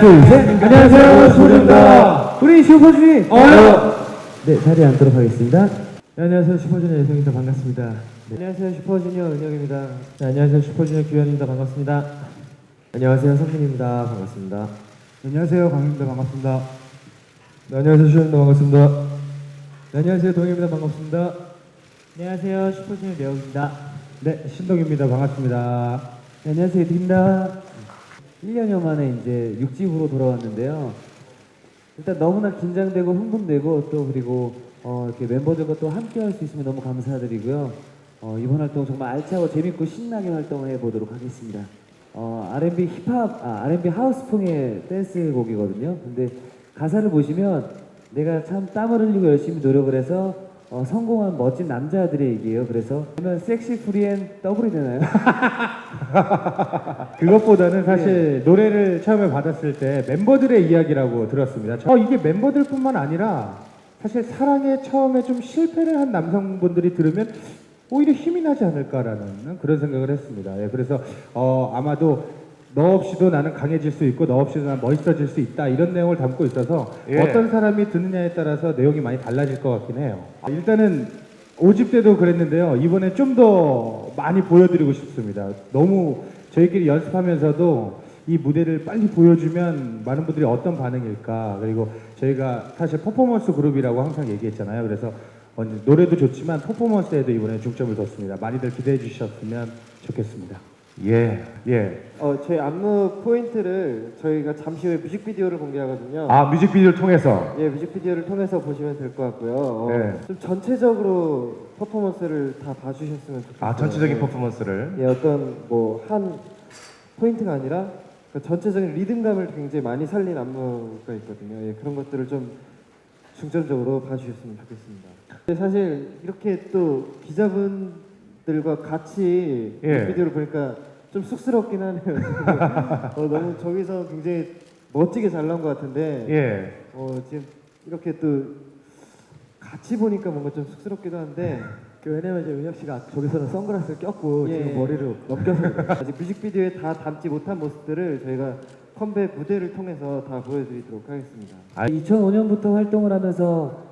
둘, 셋. 안녕하세요, 슈퍼주입니다. 우리 슈퍼주니. 어. 네, 자리에 앉도록 하겠습니다. 네, 안녕하세요, 슈퍼주니어 예성입니다. 반갑습니다. 네. 안녕하세요, 슈퍼주니어 은혁입니다. 네, 안녕하세요, 슈퍼주니어 규현입니다. 반갑습니다. 안녕하세요, 성민입니다. 반갑습니다. 안녕하세요, 강민입니다. 반갑습니다. 네, 안녕하세요, 슈현입니다. 반갑습니다. 네, 안녕하세요, 동현입니다. 반갑습니다. 안녕하세요, 슈퍼주니어 매우입니다. 네, 신동입니다. 반갑습니다. 네, 안녕하세요, 에드입니다. 1년여 만에 이제 6집으로 돌아왔는데요. 일단 너무나 긴장되고 흥분되고 또 그리고 어, 이렇게 멤버들과 또 함께 할 수 있으면 너무 감사드리고요. 어, 이번 활동 정말 알차고 재밌고 신나게 활동을 해보도록 하겠습니다. 어, R&B 힙합, 아, R&B 하우스풍의 댄스 곡이거든요. 근데 가사를 보시면 내가 참 땀을 흘리고 열심히 노력을 해서 어, 성공한 멋진 남자들의 얘기예요. 그래서 그러면 섹시 프리엔 더블이 되나요? 그것보다는 사실 노래를 처음에 받았을 때 멤버들의 이야기라고 들었습니다. 어, 이게 멤버들뿐만 아니라 사실 사랑에 처음에 좀 실패를 한 남성분들이 들으면 오히려 힘이 나지 않을까라는 그런 생각을 했습니다. 예, 그래서 어, 아마도 너 없이도 나는 강해질 수 있고 너 없이도 나는 멋있어질 수 있다 이런 내용을 담고 있어서 예. 어떤 사람이 듣느냐에 따라서 내용이 많이 달라질 것 같긴 해요. 일단은 5집 때도 그랬는데요. 이번에 좀 더 많이 보여드리고 싶습니다. 너무 저희끼리 연습하면서도 이 무대를 빨리 보여주면 많은 분들이 어떤 반응일까. 그리고 저희가 사실 퍼포먼스 그룹이라고 항상 얘기했잖아요. 그래서 노래도 좋지만 퍼포먼스에도 이번에 중점을 뒀습니다. 많이들 기대해 주셨으면 좋겠습니다. 예, 예. 어, 저희 안무 포인트를 저희가 잠시 후에 뮤직비디오를 공개하거든요. 아, 뮤직비디오를 통해서. 예, 뮤직비디오를 통해서 보시면 될 것 같고요. 어, 네. 좀 전체적으로 퍼포먼스를 다 봐주셨으면 좋겠어요. 아, 전체적인 네. 퍼포먼스를. 예, 어떤 뭐 한 포인트가 아니라 그 전체적인 리듬감을 굉장히 많이 살린 안무가 있거든요. 예, 그런 것들을 좀 중점적으로 봐주셨으면 좋겠습니다. 근데 사실 이렇게 또 기자분들과 같이 예. 뮤직비디오를 보니까 좀 쑥스럽긴 하네요. 어, 너무 저기서 굉장히 멋지게 잘 나온 것 같은데 예. 어, 지금 이렇게 또 같이 보니까 뭔가 좀 쑥스럽기도 한데 그 왜냐면 이제 은혁 씨가 저기서는 선글라스를 꼈고 예. 지금 머리를 넘겨서 아직 뮤직비디오에 다 담지 못한 모습들을 저희가 컴백 무대를 통해서 다 보여드리도록 하겠습니다. 2005년부터 활동을 하면서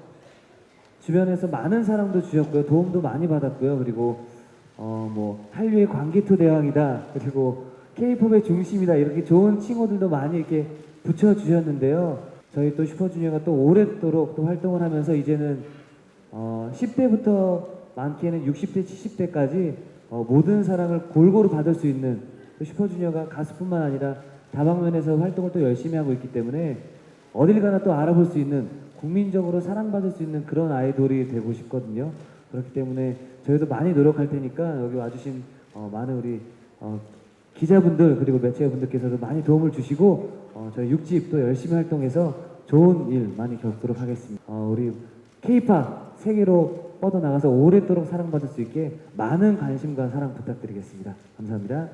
주변에서 많은 사랑도 주셨고요. 도움도 많이 받았고요. 그리고 어 뭐 한류의 광기토 대왕이다. 그리고 K-팝의 중심이다. 이렇게 좋은 칭호들도 많이 이렇게 붙여 주셨는데요. 저희 또 슈퍼주니어가 또 오랫도록 또 활동을 하면서 이제는 어 10대부터 많게는 60대, 70대까지 어 모든 사랑을 골고루 받을 수 있는 또 슈퍼주니어가 가수뿐만 아니라 다방면에서 활동을 또 열심히 하고 있기 때문에 어딜 가나 또 알아볼 수 있는 국민적으로 사랑받을 수 있는 그런 아이돌이 되고 싶거든요. 그렇기 때문에 저희도 많이 노력할 테니까 여기 와주신 어, 많은 우리 어, 기자분들 그리고 매체분들께서도 많이 도움을 주시고 어, 저희 6집 또 열심히 활동해서 좋은 일 많이 겪도록 하겠습니다. 어, 우리 K-팝 세계로 뻗어나가서 오랫도록 사랑받을 수 있게 많은 관심과 사랑 부탁드리겠습니다. 감사합니다.